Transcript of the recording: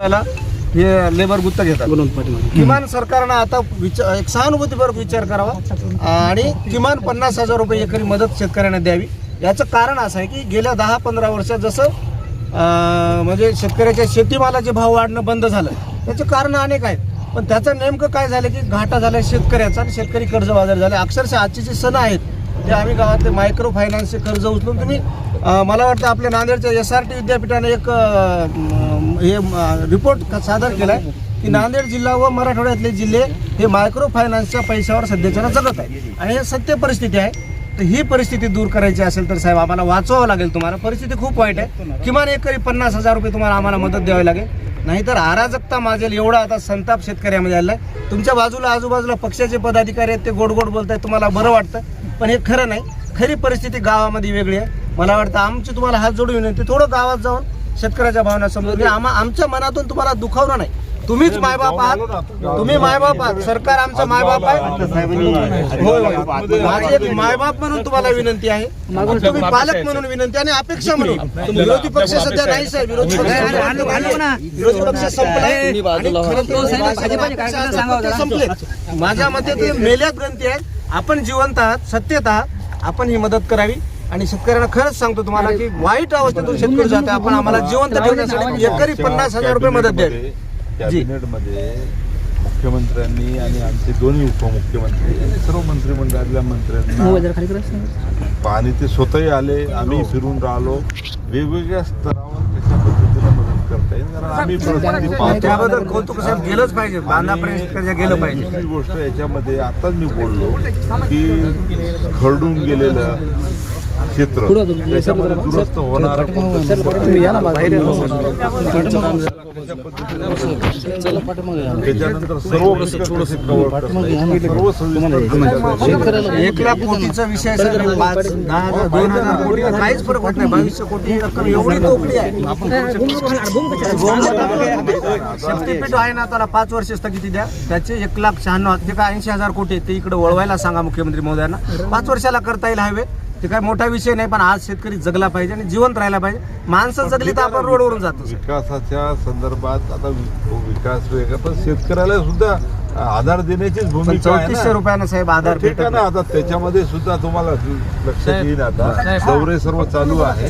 पहिला हे लेबर गुत्त घेतात. किमान सरकारनं आता विचार एक सहानुभूतीपूर्वक विचार करावा आणि किमान पन्नास हजार रुपये एकरी मदत शेतकऱ्यांना द्यावी. याचं कारण असं आहे की गेल्या दहा पंधरा वर्षात जसं म्हणजे शेतकऱ्याच्या शेतीमालाचे भाव वाढणं बंद झालं. त्याचं कारण अनेक आहेत. पण त्याचं नेमकं काय झालं की घाटा झाला शेतकऱ्याचा आणि शेतकरी कर्जबाजार झाले. अक्षरशः आजचे जे सण आहेत ते आम्ही गावातले मायक्रो फायनान्सचे कर्ज उचलून तुम्ही मला वाटतं आपल्या नांदेडच्या एस आर टी विद्यापीठाने एक हे रिपोर्ट सादर केला आहे की नांदेड जिल्हा व मराठवाड्यातले जिल्हे हे मायक्रो फायनान्सच्या पैशावर सध्याच्या जगत आहे आणि हे सत्य परिस्थिती आहे. तर ही परिस्थिती दूर करायची असेल तर साहेब आम्हाला वाचवावं लागेल तुम्हाला. परिस्थिती खूप वाईट आहे. किमान एकरी पन्नास हजार रुपये तुम्हाला आम्हाला मदत द्यावी लागेल. नाहीतर अराजकता माजेल. एवढा आता संताप शेतकऱ्यामध्ये आला आहे तुमच्या बाजूला आजूबाजूला पक्षाचे पदाधिकारी आहेत ते गोड गोड बोलत आहेत तुम्हाला बरं वाटतं. पण हे खरं नाही. खरी परिस्थिती गावामध्ये वेगळी आहे. मला वाटतं आमची तुम्हाला हात जोडून विनंती थोडं गावात जाऊन शेतकऱ्याच्या भावना समजून घ्या. आम्हा आमच्या मनातून तुम्हाला दुखावणं नाही. तुम्हीच मायबाप आहात. तुम्ही मायबाप आहात. सरकार आमचा मायबाप आहे. होय होय माझी एक मायबाप म्हणून तुम्हाला विनंती आहे. तुम्ही पालक म्हणून विनंती आणि अपेक्षा म्हणून. विरोधी पक्ष सध्या नाही साहेब. विरोधी पक्ष विरोधी पक्ष संपलाय आणि खरं तर भाजपाचे अपेक्षा संपले माझ्या मते ते मेल्यात ग्रंथी आहेत. आपण जिवंत आहात सत्यत आहात. आपण ही मदत करावी. आणि शेतकऱ्यांना खरंच सांगतो तुम्हाला की वाईट अवस्थेतून शेतकरी जाते आपण आम्हाला जिवंत ठेवण्यासाठी एकरी पन्नास हजार रुपये मदत द्यावी. कॅबिनेटमध्ये मुख्यमंत्र्यांनी आणि आमचे दोन्ही उपमुख्यमंत्री आणि सर्व मंत्रिमंडळातल्या मंत्र्यांना पाणी ते स्वतःही आले. आम्ही फिरून राहिलो. वेगवेगळ्या स्तरावर कशा पद्धतीने मदत करता येईल? कारण आम्ही. त्याबद्दल कौतुक साहेब गेलंच पाहिजे. बांधापर्यंत गेलं पाहिजे. दुसरी गोष्ट याच्यामध्ये आताच मी बोललो की खरडून गेलेलं त्याच्यामध्ये दुरुस्त होणार त्याच्यानंतर सर्व एक लाख कोटीचा विषय दोन हजार कोटी काहीच फरक होत नाही बावीसशे कोटी रक्कम एवढी तोकडी आहे शक्तीपीठ आहे ना त्याला पाच वर्ष स्थगिती द्या त्याचे एक लाख शहाण्णव ते काय ऐंशी हजार कोटी ते इकडे वळवायला सांगा मुख्यमंत्री महोदयांना पाच वर्षाला करता येईल हायवे ते काय मोठा विषय नाही पण आज शेतकरी जगला पाहिजे आणि जिवंत राहायला पाहिजे. माणसं जगली तर आपण रोडवरून जातो विकासाच्या संदर्भात आता वि- विकास वेगळा पण शेतकऱ्याला सुद्धा आधार देण्याचीच पण भूमिका आहे चौतीसशे ना रुपयानं साहेब आधार ठीक आहे भेटत ना आता त्याच्यामध्ये सुद्धा तुम्हाला लक्षात येईल आता. दौरे सर्व चालू आहे